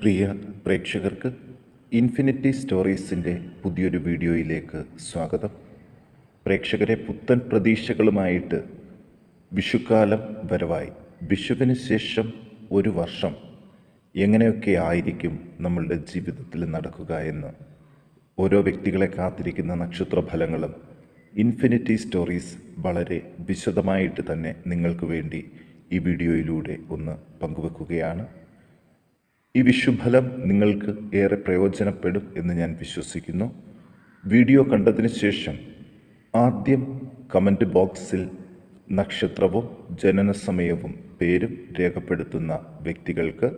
പ്രിയ പ്രേക്ഷകർക്ക് ഇൻഫിനിറ്റി സ്റ്റോറീസിന്റെ പുതിയൊരു വീഡിയോയിലേക്ക് സ്വാഗതം. പ്രേക്ഷകരെ പുത്തൻ പ്രതീക്ഷകളുമായിട്ട് വിഷുക്കാലം വരവായി. വിഷുവിന് ശേഷം ഒരു വർഷം എങ്ങനെയൊക്കെ ആയിരിക്കും നമ്മളുടെ ജീവിതത്തിൽ നടക്കുക എന്ന് ഓരോ വ്യക്തികളെ കാത്തിരിക്കുന്ന നക്ഷത്രഫലങ്ങളും ഇൻഫിനിറ്റി സ്റ്റോറീസ് വളരെ വിശദമായിട്ട് തന്നെ നിങ്ങൾക്ക് വേണ്ടി ഈ വീഡിയോയിലൂടെ ഒന്ന് പങ്കുവെക്കുകയാണ്. ഈ വിഷുഫലം നിങ്ങൾക്ക് ഏറെ പ്രയോജനപ്പെടും എന്ന് ഞാൻ വിശ്വസിക്കുന്നു. വീഡിയോ കണ്ടതിന് ശേഷം ആദ്യം കമന്റ് ബോക്സിൽ നക്ഷത്രവും ജനന സമയവും പേരും രേഖപ്പെടുത്തുന്ന വ്യക്തികൾക്ക്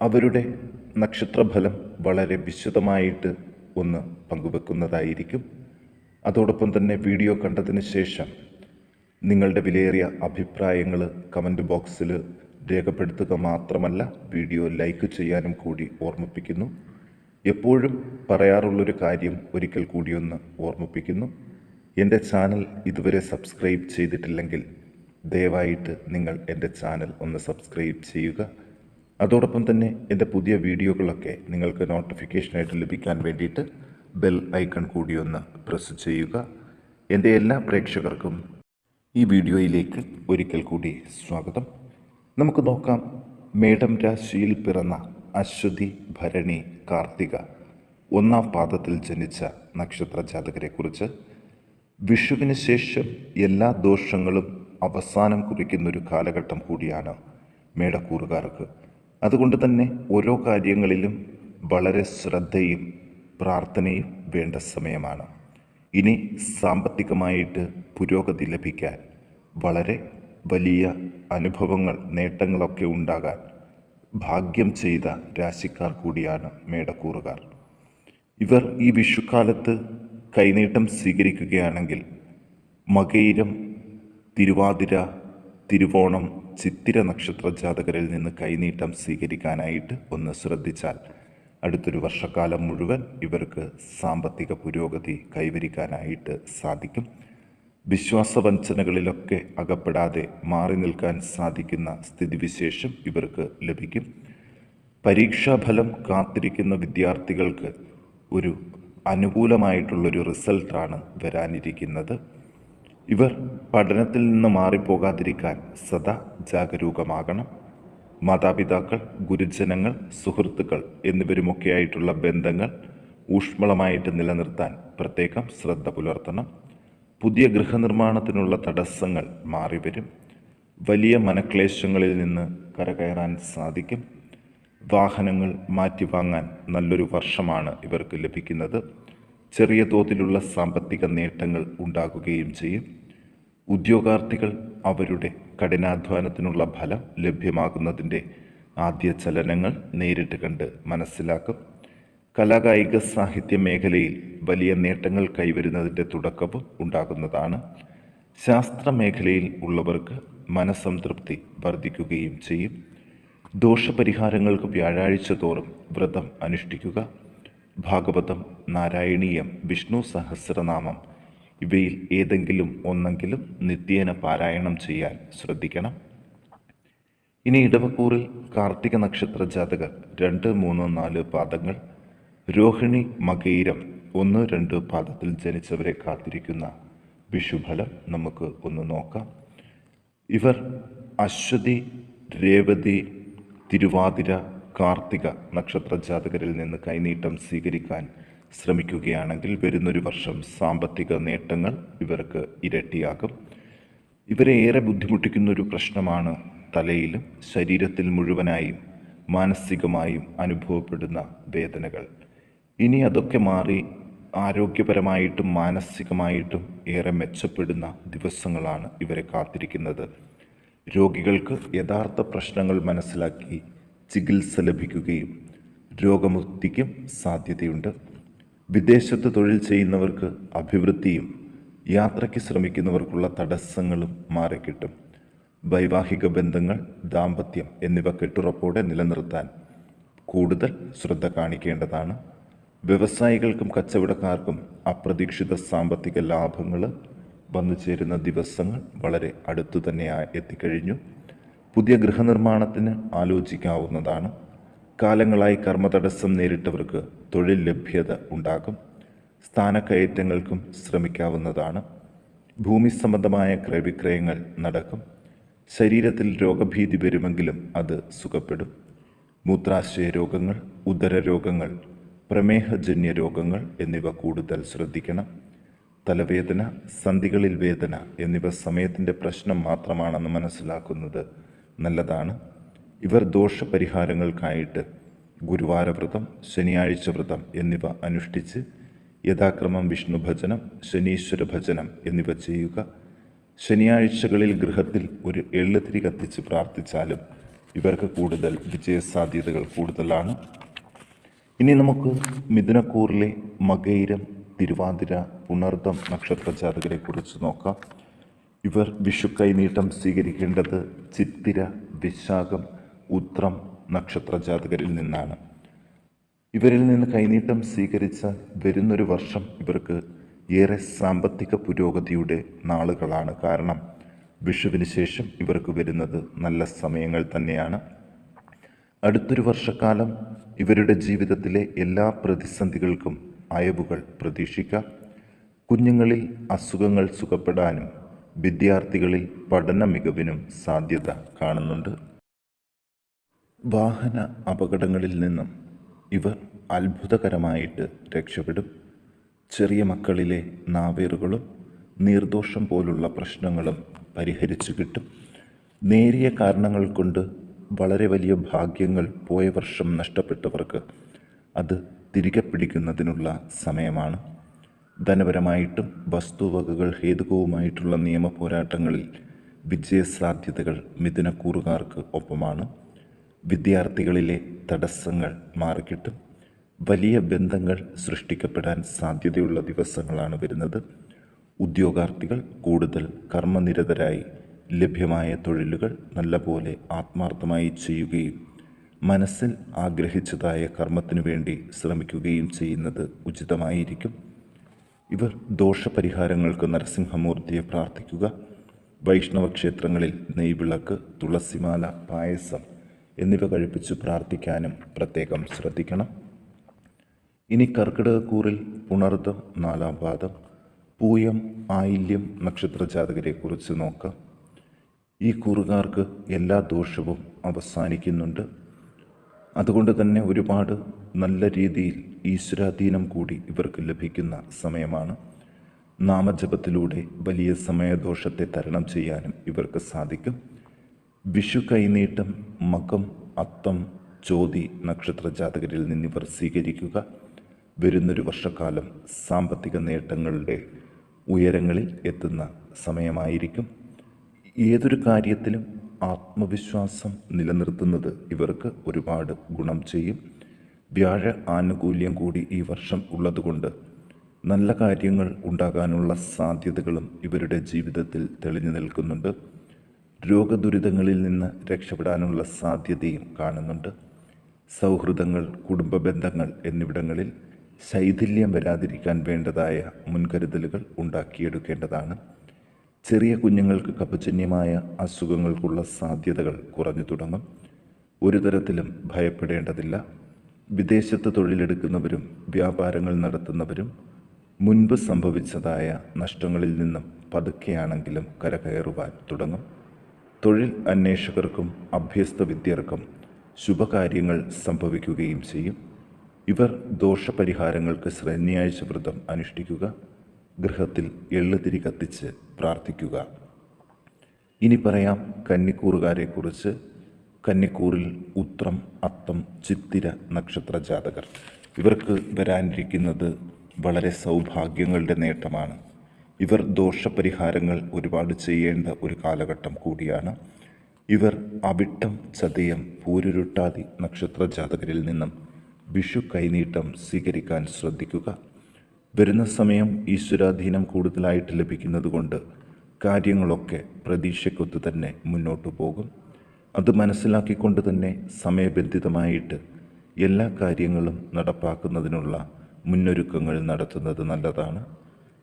അവരുടെ നക്ഷത്രഫലം വളരെ വിശദമായിട്ട് ഒന്ന് പങ്കുവെക്കുന്നതായിരിക്കും. അതോടൊപ്പം തന്നെ വീഡിയോ കണ്ടതിന് ശേഷം നിങ്ങളുടെ വിലയേറിയ അഭിപ്രായങ്ങൾ കമന്റ് ബോക്സിൽ രേഖപ്പെടുത്തുക മാത്രമല്ല വീഡിയോ ലൈക്ക് ചെയ്യാനും കൂടി ഓർമ്മിപ്പിക്കുന്നു. എപ്പോഴും പറയാറുള്ളൊരു കാര്യം ഒരിക്കൽ കൂടിയൊന്ന് ഓർമ്മിപ്പിക്കുന്നു. എന്റെ ചാനൽ ഇതുവരെ സബ്സ്ക്രൈബ് ചെയ്തിട്ടില്ലെങ്കിൽ ദയവായിട്ട് നിങ്ങൾ എന്റെ ചാനൽ ഒന്ന് സബ്സ്ക്രൈബ് ചെയ്യുക. അതോടൊപ്പം തന്നെ എന്റെ പുതിയ വീഡിയോകളൊക്കെ നിങ്ങൾക്ക് നോട്ടിഫിക്കേഷനായിട്ട് ലഭിക്കാൻ വേണ്ടിയിട്ട് ബെൽ ഐക്കൺ കൂടിയൊന്ന് പ്രസ് ചെയ്യുക. എന്റെ എല്ലാ പ്രേക്ഷകർക്കും ഈ വീഡിയോയിലേക്ക് ഒരിക്കൽ കൂടി സ്വാഗതം. നമുക്ക് നോക്കാം. മേടം രാശിയിൽ പിറന്ന അശ്വതി ഭരണി കാർത്തിക ഒന്നാം പാദത്തിൽ ജനിച്ച നക്ഷത്ര ജാതകരെക്കുറിച്ച്. വിഷുവിന് ശേഷം എല്ലാ ദോഷങ്ങളും അവസാനം കുറിക്കുന്നൊരു കാലഘട്ടം കൂടിയാണ് മേടക്കൂറുകാർക്ക്. അതുകൊണ്ട് തന്നെ ഓരോ കാര്യങ്ങളിലും വളരെ ശ്രദ്ധയും പ്രാർത്ഥനയും വേണ്ട സമയമാണ്. ഇനി സാമ്പത്തികമായിട്ട് പുരോഗതി ലഭിക്കാൻ വളരെ വലിയ അനുഭവങ്ങൾ നേട്ടങ്ങളൊക്കെ ഉണ്ടാകാൻ ഭാഗ്യം ചെയ്ത രാശിക്കാർ കൂടിയാണ് മേടക്കൂറുകാർ. ഇവർ ഈ വിഷുക്കാലത്ത് കൈനീട്ടം സ്വീകരിക്കുകയാണെങ്കിൽ മകയിരം തിരുവാതിര തിരുവോണം ചിത്തിര നക്ഷത്ര ജാതകരിൽ നിന്ന് കൈനീട്ടം സ്വീകരിക്കാനായിട്ട് ഒന്ന് ശ്രദ്ധിച്ചാൽ അടുത്തൊരു വർഷക്കാലം മുഴുവൻ ഇവർക്ക് സാമ്പത്തിക പുരോഗതി കൈവരിക്കാനായിട്ട് സാധിക്കും. വിശ്വാസവഞ്ചനകളിലൊക്കെ അകപ്പെടാതെ മാറി നിൽക്കാൻ സാധിക്കുന്ന സ്ഥിതിവിശേഷം ഇവർക്ക് ലഭിക്കും. പരീക്ഷാഫലം കാത്തിരിക്കുന്ന വിദ്യാർത്ഥികൾക്ക് ഒരു അനുകൂലമായിട്ടുള്ളൊരു റിസൾട്ടാണ് വരാനിരിക്കുന്നത്. ഇവർ പഠനത്തിൽ നിന്ന് മാറിപ്പോകാതിരിക്കാൻ സദാ ജാഗരൂകമാകണം. മാതാപിതാക്കൾ ഗുരുജനങ്ങൾ സുഹൃത്തുക്കൾ എന്നിവരുമൊക്കെയായിട്ടുള്ള ബന്ധങ്ങൾ ഊഷ്മളമായിട്ട് നിലനിർത്താൻ പ്രത്യേകം ശ്രദ്ധ പുലർത്തണം. പുതിയ ഗൃഹനിർമ്മാണത്തിനുള്ള തടസ്സങ്ങൾ മാറിവരും. വലിയ മനക്ലേശങ്ങളിൽ നിന്ന് കരകയറാൻ സാധിക്കും. വാഹനങ്ങൾ മാറ്റി വാങ്ങാൻ നല്ലൊരു വർഷമാണ് ഇവർക്ക് ലഭിക്കുന്നത്. ചെറിയ തോതിലുള്ള സാമ്പത്തിക നേട്ടങ്ങൾ ഉണ്ടാകുകയും ചെയ്യും. ഉദ്യോഗാർത്ഥികൾ അവരുടെ കഠിനാധ്വാനത്തിനുള്ള ഫലം ലഭ്യമാകുന്നതിന്റെ ആദ്യ ചലനങ്ങൾ നേരിട്ട് കണ്ട് മനസ്സിലാക്കും. കലാകായിക സാഹിത്യ മേഖലയിൽ വലിയ നേട്ടങ്ങൾ കൈവരുന്നതിന്റെ തുടക്കവും ഉണ്ടാകുന്നതാണ്. ശാസ്ത്ര മേഖലയിൽ ഉള്ളവർക്ക് മനസംതൃപ്തി വർദ്ധിക്കുകയും ചെയ്യും. ദോഷപരിഹാരങ്ങൾക്ക് വ്യാഴാഴ്ച തോറും വ്രതം അനുഷ്ഠിക്കുക. ഭാഗവതം നാരായണീയം വിഷ്ണു സഹസ്രനാമം ഇവയിൽ ഏതെങ്കിലും ഒന്നെങ്കിലും നിത്യേന പാരായണം ചെയ്യാൻ ശ്രദ്ധിക്കണം. ഇനി ഇടവക്കൂറിൽ കാർത്തിക നക്ഷത്ര ജാതകർ രണ്ട് മൂന്ന് നാല് പാദങ്ങൾ രോഹിണി മകയിരം ഒന്ന് രണ്ട് പാദത്തിൽ ജനിച്ചവരെ കാത്തിരിക്കുന്ന വിഷുഫലം നമുക്ക് ഒന്ന് നോക്കാം. ഇവർ അശ്വതി രേവതി തിരുവാതിര കാർത്തിക നക്ഷത്ര ജാതകരിൽ നിന്ന് കൈനീട്ടം സ്വീകരിക്കാൻ ശ്രമിക്കുകയാണെങ്കിൽ വരുന്നൊരു വർഷം സാമ്പത്തിക നേട്ടങ്ങൾ ഇവർക്ക് ഇരട്ടിയാകും. ഇവരെ ഏറെ ബുദ്ധിമുട്ടിക്കുന്ന ഒരു പ്രശ്നമാണ് തലയിലും ശരീരത്തിൽ മുഴുവനായും മാനസികമായും അനുഭവപ്പെടുന്ന വേദനകൾ. ഇനി അതൊക്കെ മാറി ആരോഗ്യപരമായിട്ടും മാനസികമായിട്ടും ഏറെ മെച്ചപ്പെടുന്ന ദിവസങ്ങളാണ് ഇവരെ കാത്തിരിക്കുന്നത്. രോഗികൾക്ക് യഥാർത്ഥ പ്രശ്നങ്ങൾ മനസ്സിലാക്കി ചികിത്സ ലഭിക്കുകയും രോഗമുക്തിക്കും സാധ്യതയുണ്ട്. വിദേശത്ത് തൊഴിൽ ചെയ്യുന്നവർക്ക് അഭിവൃദ്ധിയും യാത്രയ്ക്ക് ശ്രമിക്കുന്നവർക്കുള്ള തടസ്സങ്ങളും മാറിക്കിട്ടും വൈവാഹിക ബന്ധങ്ങൾ ദാമ്പത്യം എന്നിവ കെട്ടുറപ്പോടെ നിലനിർത്താൻ കൂടുതൽ ശ്രദ്ധ കാണിക്കേണ്ടതാണ്. വ്യവസായികൾക്കും കച്ചവടക്കാർക്കും അപ്രതീക്ഷിത സാമ്പത്തിക ലാഭങ്ങൾ വന്നു ചേരുന്ന ദിവസങ്ങൾ വളരെ അടുത്തു തന്നെ എത്തിക്കഴിഞ്ഞു. പുതിയ ഗൃഹനിർമ്മാണത്തിന് ആലോചിക്കാവുന്നതാണ്. കാലങ്ങളായി കർമ്മതടസ്സം നേരിട്ടവർക്ക് തൊഴിൽ ലഭ്യത ഉണ്ടാകും. സ്ഥാനക്കയറ്റങ്ങൾക്കും ശ്രമിക്കാവുന്നതാണ്. ഭൂമി സംബന്ധമായ ക്രയവിക്രയങ്ങൾ നടക്കും. ശരീരത്തിൽ രോഗഭീതി വരുമെങ്കിലും അത് സുഖപ്പെടും. മൂത്രാശയ രോഗങ്ങൾ ഉദരരോഗങ്ങൾ പ്രമേഹജന്യ രോഗങ്ങൾ എന്നിവ കൂടുതൽ ശ്രദ്ധിക്കണം. തലവേദന സന്ധികളിൽ വേദന എന്നിവ സമയത്തിന്റെ പ്രശ്നം മാത്രമാണെന്ന് മനസ്സിലാക്കുന്നത് നല്ലതാണ്. ഇവർ ദോഷപരിഹാരങ്ങൾക്കായിട്ട് ഗുരുവാരവ്രതം ശനിയാഴ്ച വ്രതം എന്നിവ അനുഷ്ഠിച്ച് യഥാക്രമം വിഷ്ണു ഭജനം ശനീശ്വര ഭജനം എന്നിവ ചെയ്യുക. ശനിയാഴ്ചകളിൽ ഗൃഹത്തിൽ ഒരു എള്ളുതിരി കത്തിച്ച് പ്രാർത്ഥിച്ചാലും ഇവർക്ക് കൂടുതൽ വിജയസാധ്യതകൾ കൂടുതലാണ്. ഇനി നമുക്ക് മിഥുനക്കൂറിലെ മകൈരം തിരുവാതിര പുണർദം നക്ഷത്ര ജാതകരെ കുറിച്ച് നോക്കാം. ഇവർ വിഷു കൈനീട്ടം സ്വീകരിക്കേണ്ടത് ചിത്തിര വിശാഖം ഉത്രം നക്ഷത്ര ജാതകരിൽ നിന്നാണ്. ഇവരിൽ നിന്ന് കൈനീട്ടം സ്വീകരിച്ച വരുന്നൊരു വർഷം ഇവർക്ക് ഏറെ സാമ്പത്തിക പുരോഗതിയുടെ നാളുകളാണ്. കാരണം വിഷുവിന് ശേഷം ഇവർക്ക് വരുന്നത് നല്ല സമയങ്ങൾ തന്നെയാണ്. അടുത്തൊരു വർഷക്കാലം ഇവരുടെ ജീവിതത്തിലെ എല്ലാ പ്രതിസന്ധികൾക്കും അയവുകൾ പ്രതീക്ഷിക്കാം. കുഞ്ഞുങ്ങളിൽ അസുഖങ്ങൾ സുഖപ്പെടാനും വിദ്യാർത്ഥികളിൽ പഠന മികവിനും സാധ്യത കാണുന്നുണ്ട്. വാഹന അപകടങ്ങളിൽ നിന്നും ഇവർ അത്ഭുതകരമായിട്ട് രക്ഷപ്പെടും. ചെറിയ മക്കളിലെ നാവേറുകളും നീർദോഷം പോലുള്ള പ്രശ്നങ്ങളും പരിഹരിച്ചു കിട്ടും. നേരിയ കാരണങ്ങൾ കൊണ്ട് വളരെ വലിയ ഭാഗ്യങ്ങൾ പോയ വർഷം നഷ്ടപ്പെട്ടവർക്ക് അത് തിരികെ പിടിക്കുന്നതിനുള്ള സമയമാണ്. ധനപരമായിട്ടും വസ്തുവകകൾ ഹേതുകവുമായിട്ടുള്ള നിയമ പോരാട്ടങ്ങളിൽ വിജയസാധ്യതകൾ മിഥുനക്കൂറുകാർക്ക് ഒപ്പമാണ്. വിദ്യാർത്ഥികളിലെ തടസ്സങ്ങൾ മാറിക്കിട്ടും. വലിയ ബന്ധങ്ങൾ സൃഷ്ടിക്കപ്പെടാൻ സാധ്യതയുള്ള ദിവസങ്ങളാണ് വരുന്നത്. ഉദ്യോഗാർത്ഥികൾ കൂടുതൽ കർമ്മനിരതരായി ലഭ്യമായ തൊഴിലുകൾ നല്ലപോലെ ആത്മാർത്ഥമായി ചെയ്യുകയും മനസ്സിൽ ആഗ്രഹിച്ചതായ കർമ്മത്തിനു വേണ്ടി ശ്രമിക്കുകയും ചെയ്യുന്നത് ഉചിതമായിരിക്കും. ഇവർ ദോഷപരിഹാരങ്ങൾക്ക് നരസിംഹമൂർത്തിയെ പ്രാർത്ഥിക്കുക. വൈഷ്ണവ ക്ഷേത്രങ്ങളിൽ നെയ്വിളക്ക് തുളസിമാല പായസം എന്നിവ കഴിപ്പിച്ച് പ്രാർത്ഥിക്കാനും പ്രത്യേകം ശ്രദ്ധിക്കണം. ഇനി കർക്കിടകക്കൂറിൽ പുണർദം നാലാം പാദം പൂയം ആയില്യം നക്ഷത്രജാതകരെക്കുറിച്ച് നോക്കാം. ഈ കൂറുകാർക്ക് എല്ലാ ദോഷവും അവസാനിക്കുന്നുണ്ട്. അതുകൊണ്ട് തന്നെ ഒരുപാട് നല്ല രീതിയിൽ ഈശ്വരാധീനം കൂടി ഇവർക്ക് ലഭിക്കുന്ന സമയമാണ്. നാമജപത്തിലൂടെ വലിയ സമയദോഷത്തെ തരണം ചെയ്യാനും ഇവർക്ക് സാധിക്കും. വിഷു കൈനീട്ടം മകം അത്തം ചോതി നക്ഷത്ര ജാതകരിൽ നിന്നിവർ സ്വീകരിക്കുക. വരുന്നൊരു വർഷക്കാലം സാമ്പത്തിക നേട്ടങ്ങളുടെ ഉയരങ്ങളിൽ എത്തുന്ന സമയമായിരിക്കും. ഏതൊരു കാര്യത്തിലും ആത്മവിശ്വാസം നിലനിർത്തുന്നത് ഇവർക്ക് ഒരുപാട് ഗുണം ചെയ്യും. വ്യാഴ ആനുകൂല്യം കൂടി ഈ വർഷം ഉള്ളതുകൊണ്ട് നല്ല കാര്യങ്ങൾ ഉണ്ടാകാനുള്ള സാധ്യതകളും ഇവരുടെ ജീവിതത്തിൽ തെളിഞ്ഞു നിൽക്കുന്നുണ്ട്. രോഗദുരിതങ്ങളിൽ നിന്ന് രക്ഷപ്പെടാനുള്ള സാധ്യതയും കാണുന്നുണ്ട്. സൗഹൃദങ്ങൾ കുടുംബ ബന്ധങ്ങൾ എന്നിവിടങ്ങളിൽ ശൈഥില്യം വരാതിരിക്കാൻ വേണ്ടതായ മുൻകരുതലുകൾ ഉണ്ടാക്കിയെടുക്കേണ്ടതാണ്. ചെറിയ കുഞ്ഞുങ്ങൾക്ക് കപജന്യമായ അസുഖങ്ങൾക്കുള്ള സാധ്യതകൾ കുറഞ്ഞു തുടങ്ങും. ഒരു തരത്തിലും ഭയപ്പെടേണ്ടതില്ല. വിദേശത്ത് തൊഴിലെടുക്കുന്നവരും വ്യാപാരങ്ങൾ നടത്തുന്നവരും മുൻപ് സംഭവിച്ചതായ നഷ്ടങ്ങളിൽ നിന്നും പതുക്കെയാണെങ്കിലും കരകയറുവാൻ തുടങ്ങും. തൊഴിൽ അന്വേഷകർക്കും അഭ്യസ്ത വിദ്യർക്കും ശുഭകാര്യങ്ങൾ സംഭവിക്കുകയും ചെയ്യും. ഇവർ ദോഷപരിഹാരങ്ങൾക്ക് ശനിയാഴ്ച വ്രതം അനുഷ്ഠിക്കുക ഗൃഹത്തിൽ എള്ളുതിരി കത്തിച്ച് പ്രാർത്ഥിക്കുക. ഇനി പറയാം കന്നിക്കൂറുകാരെക്കുറിച്ച്. കന്നിക്കൂറിൽ ഉത്രം അത്തം ചിത്തിര നക്ഷത്ര ജാതകർ. ഇവർക്ക് വരാനിരിക്കുന്നത് വളരെ സൗഭാഗ്യങ്ങളുടെ നേട്ടമാണ്. ഇവർ ദോഷപരിഹാരങ്ങൾ ഒരുപാട് ചെയ്യേണ്ട ഒരു കാലഘട്ടം കൂടിയാണ്. ഇവർ അവിട്ടം ചതയം പൂരുരുട്ടാതി നക്ഷത്ര ജാതകരിൽ നിന്നും വിഷു കൈനീട്ടം സ്വീകരിക്കാൻ ശ്രദ്ധിക്കുക. വരുന്ന സമയം ഈശ്വരാധീനം കൂടുതലായിട്ട് ലഭിക്കുന്നത് കൊണ്ട് കാര്യങ്ങളൊക്കെ പ്രതീക്ഷയ്ക്കൊത്ത് തന്നെ മുന്നോട്ടു പോകും. അത് മനസ്സിലാക്കിക്കൊണ്ട് തന്നെ സമയബന്ധിതമായിട്ട് എല്ലാ കാര്യങ്ങളും നടപ്പാക്കുന്നതിനുള്ള മുന്നൊരുക്കങ്ങൾ നടത്തുന്നത് നല്ലതാണ്.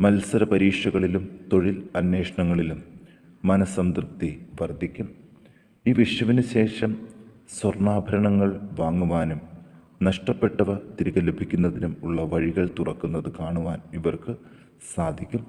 മത്സര പരീക്ഷകളിലും തൊഴിൽ അന്വേഷണങ്ങളിലും മനസംതൃപ്തി വർദ്ധിക്കും. ഈ വിഷുവിന് ശേഷം സ്വർണാഭരണങ്ങൾ വാങ്ങുവാനും നഷ്ടപ്പെട്ടവ തിരികെ ലഭിക്കുന്നതിനും ഉള്ള വഴികൾ തുറക്കുന്നത് കാണുവാൻ ഇവർക്ക് സാധിക്കും.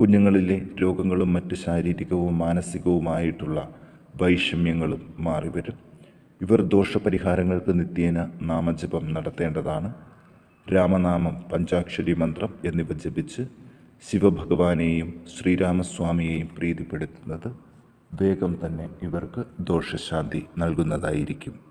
കുഞ്ഞുങ്ങളിലെ രോഗങ്ങളും മറ്റ് ശാരീരികവും മാനസികവുമായിട്ടുള്ള വൈഷമ്യങ്ങളും മാറിവരും. ഇവർ ദോഷപരിഹാരങ്ങൾക്ക് നിത്യേന നാമജപം നടത്തേണ്ടതാണ്. രാമനാമം പഞ്ചാക്ഷരി മന്ത്രം എന്നിവ ജപിച്ച് ശിവഭഗവാനെയും ശ്രീരാമസ്വാമിയെയും പ്രീതിപ്പെടുത്തുന്നത് വേഗം തന്നെ ഇവർക്ക് ദോഷശാന്തി നൽകുന്നതായിരിക്കും.